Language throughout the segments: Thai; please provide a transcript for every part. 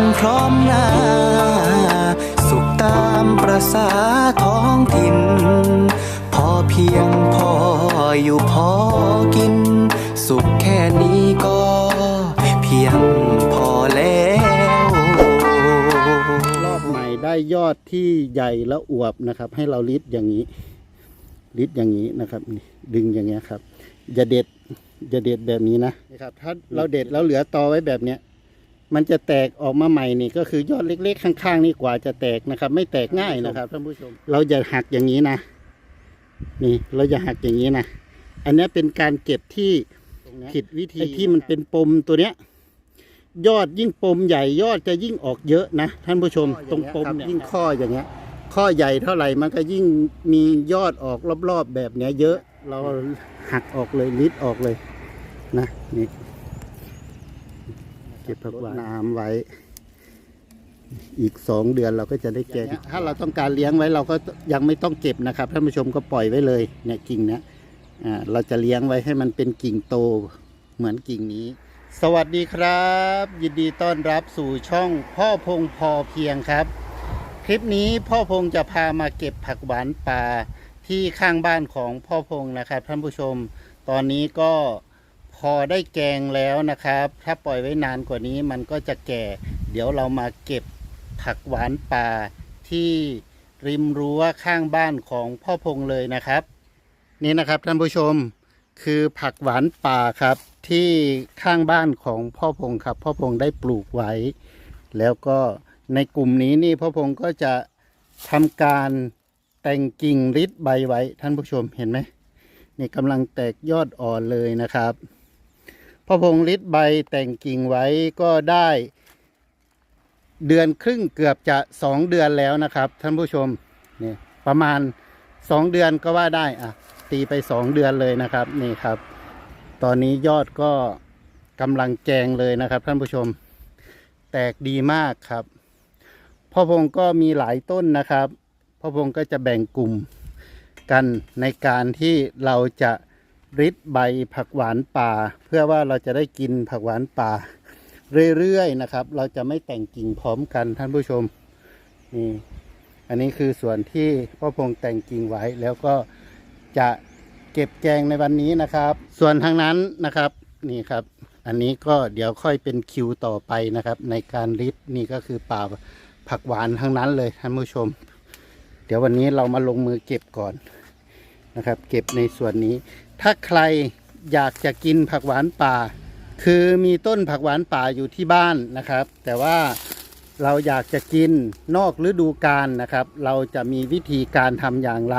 กันพร้อมหน้า สุขตามประษาท้องถิ่น พอเพียงพออยู่พอกิน สุขแค่นี้ก็เพียงพอแล้ว รอบใหม่ได้ยอดที่ใหญ่และอวบนะครับ ให้เราลิดอย่างนี้ลิดอย่างนี้นะครับ ดึงอย่างเงี้ยครับอย่าเด็ดอย่าเด็ดแบบนี้นะนะครับ ถ้าเราเด็ดแล้วเหลือตอไว้แบบเนี้ย มันจะแตกออกมาใหม่นี่ก็คือยอดเล็กๆ ข้างๆนี่กว่าจะแตกนะครับ ไม่แตกง่ายนะครับท่านผู้ชม เราอย่าหักอย่างนี้นะ นี่เราอย่าหักอย่างนี้นะ อันเนี้ยเป็นการเก็บที่ผิดวิธีไอ้ที่มันเป็นปมตัวเนี้ย ยอดยิ่งปมใหญ่ยอดจะยิ่งออกเยอะนะท่านผู้ชม ตรงปมเนี่ยยิ่งข้ออย่างเงี้ย ข้อใหญ่เท่าไหร่มันก็ยิ่งมียอดออกรอบๆแบบเนี้ย เยอะ เราหักออกเลยลิดออกเลยนะนี่เก็บผักหวานน้ำไว้ อีกสองเดือนเราก็จะได้แกงถ้าเราต้องการเลี้ยงไว้เราก็ยังไม่ต้องเก็บนะครับท่านผู้ชมก็ปล่อยไว้เลยเนี่ยกิ่งเนี้ยอ่าเราจะเลี้ยงไว้ให้มันเป็นกิ่งโตเหมือนกิ่งนี้ สวัสดีครับ ยินดีต้อนรับสู่ช่องพ่อพงพอเพียงครับ คลิปนี้พ่อพงจะพามาเก็บผักหวานป่าที่ข้างบ้านของพ่อพงนะครับท่านผู้ชม ตอนนี้ก็ พอได้แกงแล้วนะครับ ถ้าปล่อยไว้นานกว่านี้มันก็จะแก่ เดี๋ยวเรามาเก็บผักหวานป่าที่ริมรั้วข้างบ้านของพ่อพงเลยนะครับ นี่นะครับท่านผู้ชมคือผักหวานป่าครับที่ข้างบ้านของพ่อพงครับ พ่อพงได้ปลูกไว้ แล้วก็ในกลุ่มนี้นี่พ่อพงก็จะทำการแต่งกิ่งริดใบไว้ท่านผู้ชมเห็นไหมนี่กำลังแตกยอดอ่อนเลยนะครับ พ่อพงริดใบแต่งกิ่งไว้ก็ได้เดือนครึ่งเกือบจะสองเดือนแล้วนะครับ ท่านผู้ชมนี่ประมาณสองเดือนก็ว่าได้อะตีไปสองเดือนเลยนะครับนี่ครับ ตอนนี้ยอดก็กำลังแจงเลยนะครับ ท่านผู้ชม แตกดีมากครับพ่อพงก็มีหลายต้นนะครับพ่อพงก็จะแบ่งกลุ่มกันในการที่เราจะ ริดใบผักหวานป่า เพื่อว่าเราจะได้กินผักหวานป่า เรื่อยๆนะครับ เราจะไม่แต่งกิ่งพร้อมกันท่านผู้ชมนี่อันนี้คือส่วนที่พ่อพงแต่งกิ่งไว้แล้วก็จะเก็บแกงในวันนี้นะครับ ส่วนทางนั้นนะครับนี่ครับ อันนี้ก็เดี๋ยวค่อยเป็นคิวต่อไปนะครับ ในการริดนี่ก็คือป่าผักหวานทั้งนั้นเลยท่านผู้ชม เดี๋ยววันนี้เรามาลงมือเก็บก่อน นะครับ เก็บในส่วนนี้ ถ้าใครอยากจะกินผักหวานป่า คือมีต้นผักหวานป่าอยู่ที่บ้านนะครับ แต่ว่าเราอยากจะกินนอกฤดูกาลนะครับ เราจะมีวิธีการทำอย่างไร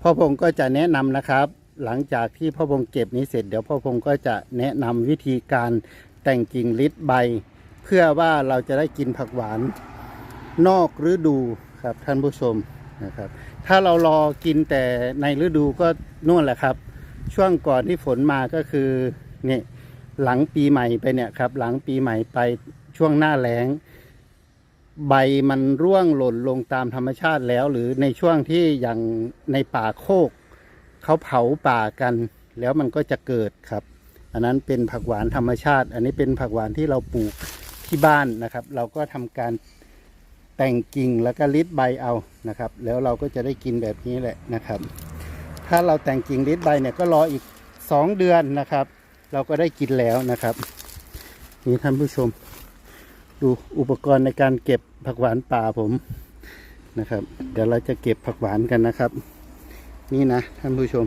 พ่อพงก็จะแนะนำนะครับ หลังจากที่พ่อพงเก็บนี้เสร็จเดี๋ยวพ่อพงก็จะแนะนำวิธีการแต่งกิ่งลิดใบ เพื่อว่าเราจะได้กินผักหวานนอกฤดูครับท่านผู้ชม นะครับ ถ้าเรารอกินแต่ในฤดูก็นู่นแหละครับ ช่วงก่อนที่ฝนมาก็คือเนี่ยหลังปีใหม่ไปเนี่ยครับ หลังปีใหม่ไปช่วงหน้าแล้ง ใบมันร่วงหล่นลงตามธรรมชาติแล้ว หรือในช่วงที่อย่างในป่าโคกเขาเผาป่ากัน แล้วมันก็จะเกิดครับ อันนั้นเป็นผักหวานธรรมชาติ อันนี้เป็นผักหวานที่เราปลูกที่บ้านนะครับ เราก็ทำการ แต่งกิ่งแล้วก็ริดใบเอานะครับ แล้วเราก็จะได้กินแบบนี้แหละนะครับ ถ้าเราแต่งกิ่งริดใบเนี่ยก็รออีกสองเดือนนะครับ เราก็ได้กินแล้วนะครับนี่ท่านผู้ชม ดูอุปกรณ์ในการเก็บผักหวานป่าผมนะครับ เดี๋ยวเราจะเก็บผักหวานกันนะครับ นี่นะท่านผู้ชม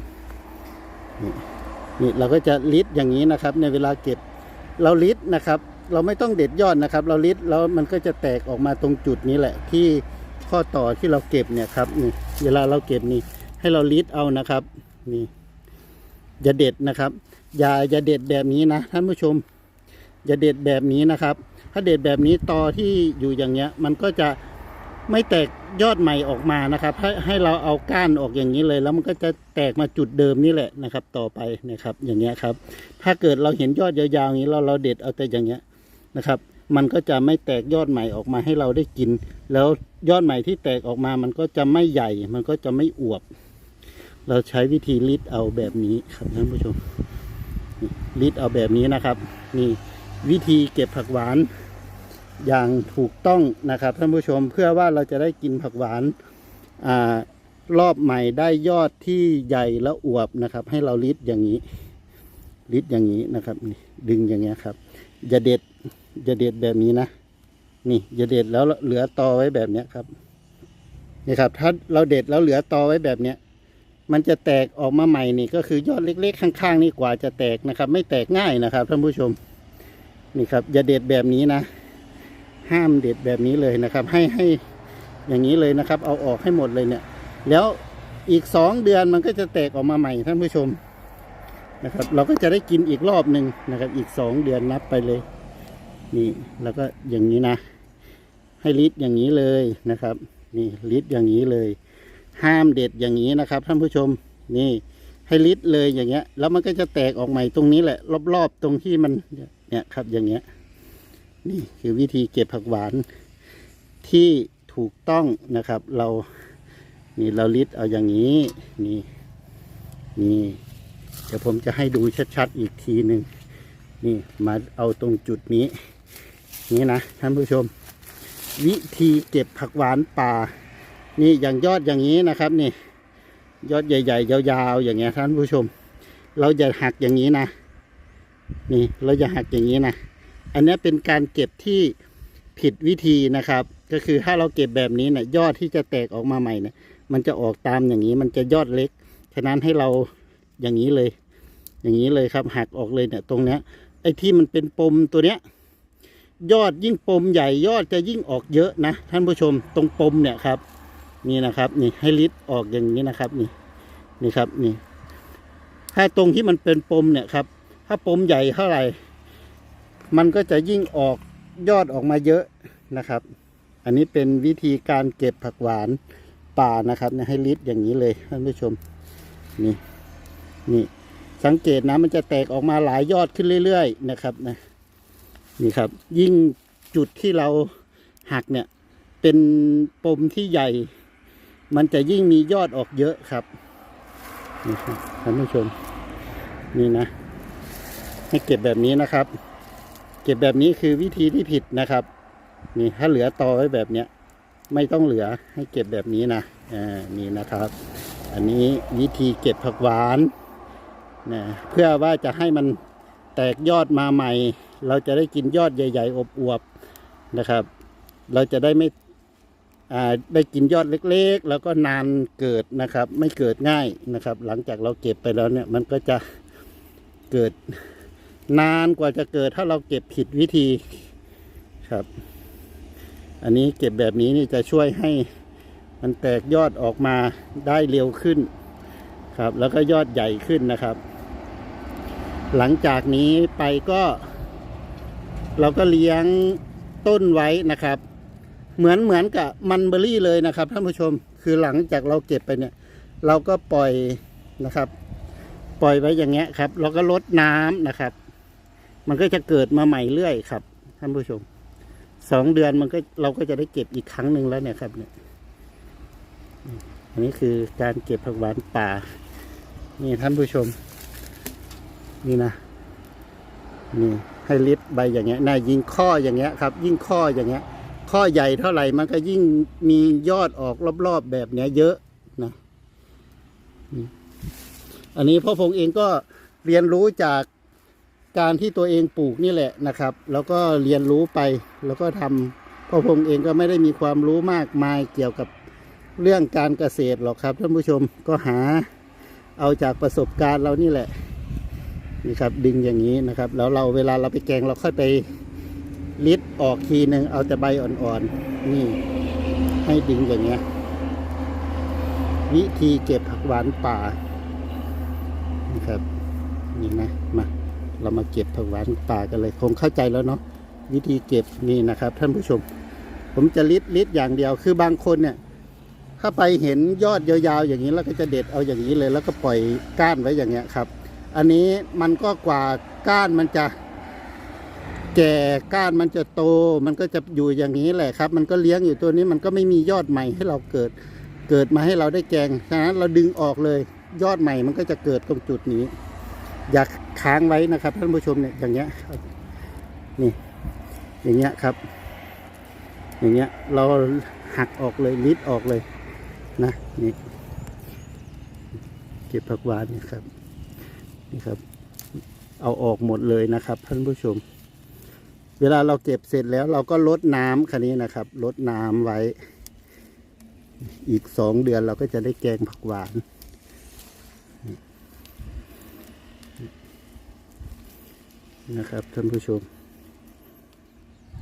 นี่นี่เราก็จะลิดอย่างนี้นะครับ ในเวลาเก็บเราลิดนะครับ เราไม่ต้องเด็ดยอดนะครับ เราลิดแล้วมันก็จะแตกออกมาตรงจุดนี้แหละ ที่ข้อต่อที่เราเก็บเนี่ยครับนี่เวลาเราเก็บนี่ ให้เราลิดเอานะครับนี่อย่าเด็ดนะครับ อย่าอย่าเด็ดแบบนี้นะท่านผู้ชม อย่าเด็ดแบบนี้นะครับ ถ้าเด็ดแบบนี้ตอที่อยู่อย่างเงี้ย มันก็จะไม่แตกยอดใหม่ออกมานะครับให้ให้เราเอาก้านออกอย่างนี้เลย แล้วมันก็จะแตกมาจุดเดิมนี่แหละนะครับ ต่อไปนะครับ อย่างเงี้ยครับ ถ้าเกิดเราเห็นยอดยาวๆอย่างนี้เราเราเด็ดเอาแต่อย่างเงี้ย นะครับ มันก็จะไม่แตกยอดใหม่ออกมาให้เราได้กิน แล้วยอดใหม่ที่แตกออกมามันก็จะไม่ใหญ่ มันก็จะไม่อวบ เราใช้วิธีลิดเอาแบบนี้ครับท่านผู้ชมนี่ลิดเอาแบบนี้นะครับ นี่วิธีเก็บผักหวานอย่างถูกต้องนะครับท่านผู้ชมเพื่อว่าเราจะได้กินผักหวานอ่ารอบใหม่ได้ยอดที่ใหญ่และอวบนะครับ ให้เราลิดอย่างนี้ลิดอย่างนี้นะครับ ดึงอย่างเงี้ยครับอย่าเด็ด อย่าเด็ดแบบนี้นะนี่อย่าเด็ดแล้วเหลือตอไว้แบบเนี้ยครับนี่ครับ ถ้าเราเด็ดแล้วเหลือตอไว้แบบเนี้ยมันจะแตกออกมาใหม่นี่ก็คือยอดเล็ก ๆ ข้างๆนี่กว่าจะแตกนะครับ ไม่แตกง่ายนะครับท่านผู้ชม นี่ครับ อย่าเด็ดแบบนี้นะ ห้ามเด็ดแบบนี้เลยนะครับ ให้ให้อย่างนี้เลยนะครับ เอาออกให้หมดเลยเนี่ย แล้วอีกสองเดือนมันก็จะแตกออกมาใหม่ท่านผู้ชมนะครับ เราก็จะได้กินอีกรอบหนึ่งนะครับ อีกสองเดือนนับไปเลย นี่แล้วก็อย่างนี้นะ ให้ลิดอย่างนี้เลยนะครับ นี่ลิดอย่างนี้เลย ห้ามเด็ดอย่างนี้นะครับ ท่านผู้ชมนี่ให้ลิดเลยอย่างเงี้ย แล้วมันก็จะแตกออกใหม่ตรงนี้แหละ รอบๆตรงที่มันเนี่ยครับอย่างเงี้ย นี่คือวิธีเก็บผักหวานที่ถูกต้องนะครับ เรานี่เราลิดเอาอย่างนี้นี่นี่เดี๋ยวผมจะให้ดูชัดๆอีกทีหนึ่งนี่มาเอาตรงจุดนี้ นี่นะท่านผู้ชม วิธีเก็บผักหวานป่า นี่อย่างยอดอย่างนี้นะครับนี่ ยอดใหญ่ ๆ ยาวๆ อย่างเงี้ยท่านผู้ชม เราจะหักอย่างนี้นะ นี่เราจะหักอย่างนี้นะอันนี้เป็นการเก็บที่ผิดวิธีนะครับ ก็คือถ้าเราเก็บแบบนี้เนี่ยยอดที่จะแตกออกมาใหม่เนี่ยมันจะออกตามอย่างนี้มันจะยอดเล็กฉะนั้นให้เราอย่างนี้เลย อย่างนี้เลยครับหักออกเลยเนี่ยตรงเนี้ยไอ้ที่มันเป็นปมตัวเนี้ย ยอดยิ่งปมใหญ่ยอดจะยิ่งออกเยอะนะ ท่านผู้ชมตรงปมเนี่ยครับ นี่นะครับ นี่ให้ลิดออกอย่างนี้นะครับ นี่นี่ครับนี่ถ้าตรงที่มันเป็นปมเนี่ยครับ ถ้าปมใหญ่เท่าไหร่ มันก็จะยิ่งออกยอดออกมาเยอะนะครับ อันนี้เป็นวิธีการเก็บผักหวานป่านะครับให้ลิดอย่างนี้เลยท่านผู้ชม นี่นี่สังเกตนะมันจะแตกออกมาหลายยอดขึ้นเรื่อย ๆ นะครับนะ นี่ครับ ยิ่งจุดที่เราหักเนี่ย เป็นปมที่ใหญ่ มันจะยิ่งมียอดออกเยอะครับนี่ครับท่านผู้ชมนี่นะ ให้เก็บแบบนี้นะครับ เก็บแบบนี้คือวิธีที่ผิดนะครับ นี่ถ้าเหลือตอไว้แบบเนี้ยไม่ต้องเหลือให้เก็บแบบนี้นะอ่านี่นะครับ อันนี้วิธีเก็บผักหวานนะเพื่อว่าจะให้มันแตกยอดมาใหม่ เราจะได้กินยอดใหญ่ ๆ อบอวบนะครับ เราจะได้ไม่ได้กินยอดเล็กๆ แล้วก็นานเกิดนะครับ ไม่เกิดง่ายนะครับ หลังจากเราเก็บไปแล้วเนี่ยมันก็จะเกิดนานกว่าจะเกิดถ้าเราเก็บผิดวิธีครับ อันนี้เก็บแบบนี้นี่จะช่วยให้มันแตกยอดออกมาได้เร็วขึ้นครับ แล้วก็ยอดใหญ่ขึ้นนะครับ หลังจากนี้ไปก็ เราก็เลี้ยงต้นไว้นะครับ เหมือนเหมือนกับมันเบอรี่เลยนะครับท่านผู้ชมคือหลังจากเราเก็บไปเนี่ย เราก็ปล่อยนะครับ ปล่อยไว้อย่างเงี้ยครับเราก็ลดน้ำนะครับ มันก็จะเกิดมาใหม่เรื่อยครับท่านผู้ชมสองเดือนมันก็เราก็จะได้เก็บอีกครั้งหนึ่งแล้วเนี่ยครับเนี่ยอันนี้คือการเก็บผักหวานป่า นี่ท่านผู้ชม นี่นะ นี่ ให้ลิฟใบอย่างเงี้ยนายิงข้ออย่างเงี้ยครับ ยิ่งข้ออย่างเงี้ย ข้อใหญ่เท่าไหร่มันก็ยิ่งมียอดออกรอบๆแบบเนี้ย เยอะนะอันนี้พ่อพงษ์เองก็เรียนรู้จากการที่ตัวเองปลูกนี่แหละนะครับ แล้วก็เรียนรู้ไปแล้วก็ทำพ่อพงษ์เองก็ไม่ได้มีความรู้มากมายเกี่ยวกับเรื่องการเกษตรหรอกครับท่านผู้ชมก็หาเอาจากประสบการณ์เรานี่แหละ นี่ครับดึงอย่างนี้นะครับ แล้วเราเวลาเราไปแกงเราค่อยไปลิดออกทีหนึ่งเอาแต่ใบอ่อนๆนี่ ให้ดึงอย่างเงี้ย วิธีเก็บผักหวานป่านี่ครับนี่นะมาเรามาเก็บผักหวานป่ากันเลยคงเข้าใจแล้วเนาะวิธีเก็บนี่นะครับ ท่านผู้ชม ผมจะลิดลิดอย่างเดียว คือบางคนเนี่ย ถ้าไปเห็นยอดยาวๆอย่างนี้แล้วก็จะเด็ดเอาอย่างนี้เลย แล้วก็ปล่อยก้านไว้อย่างเงี้ยครับ อันนี้มันก็กว่าก้านมันจะแก่ก้านมันจะโต มันก็จะอยู่อย่างนี้แหละครับ มันก็เลี้ยงอยู่ตัวนี้มันก็ไม่มียอดใหม่ให้เราเกิด เกิดมาให้เราได้แกงฉะนั้นเราดึงออกเลย ยอดใหม่มันก็จะเกิดตรงจุดนี้ อยากค้างไว้นะครับท่านผู้ชมเนี่ยอย่างเงี้ยนี่ อย่างเงี้ยครับ อย่างเงี้ยเราหักออกเลยลิดออกเลยนะนี่เก็บผักหวานนี่ครับ นี่ครับ เอาออกหมดเลยนะครับ ท่านผู้ชม เวลาเราเก็บเสร็จแล้วเราก็ลดน้ำคันนี้นะครับลดน้ำไว้ อีกสองเดือนเราก็จะได้แกงผักหวาน นะครับท่านผู้ชม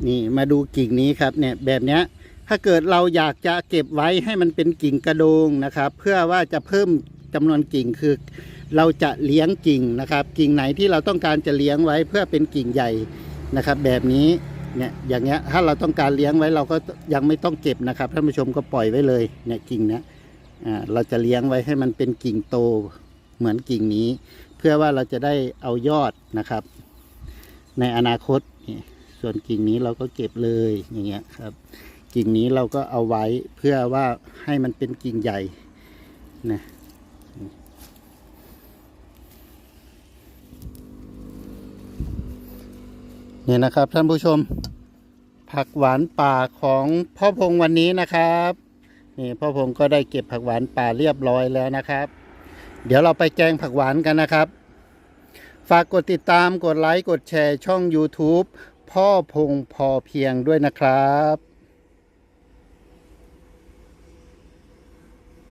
นี่มาดูกิ่งนี้ครับเนี่ยแบบเนี้ยถ้าเกิดเราอยากจะเก็บไว้ให้มันเป็นกิ่งกระโดงนะครับ เพื่อว่าจะเพิ่มจำนวนกิ่งคือ เราจะเลี้ยงกิ่งนะครับ กิ่งไหนที่เราต้องการจะเลี้ยงไว้เพื่อเป็นกิ่งใหญ่นะครับ แบบนี้เนี่ยอย่างเงี้ยถ้าเราต้องการเลี้ยงไว้เราก็ยังไม่ต้องเก็บนะครับท่านผู้ชมก็ปล่อยไว้เลยเนี่ยกิ่งเนี้ยอ่าเราจะเลี้ยงไว้ให้มันเป็นกิ่งโตเหมือนกิ่งนี้ เพื่อว่าเราจะได้เอายอดนะครับ ในอนาคตนี่ส่วนกิ่งนี้เราก็เก็บเลยอย่างเงี้ยครับ กิ่งนี้เราก็เอาไว้เพื่อว่าให้มันเป็นกิ่งใหญ่นะ นี่นะครับท่านผู้ชม ผักหวานป่าของพ่อพงวันนี้นะครับนี่พ่อพงก็ได้เก็บผักหวานป่าเรียบร้อยแล้วนะครับ เดี๋ยวเราไปแกงผักหวานกันนะครับ ฝากกดติดตามกดไลค์กดแชร์ช่อง YouTube พ่อพงพอเพียงด้วยนะครับ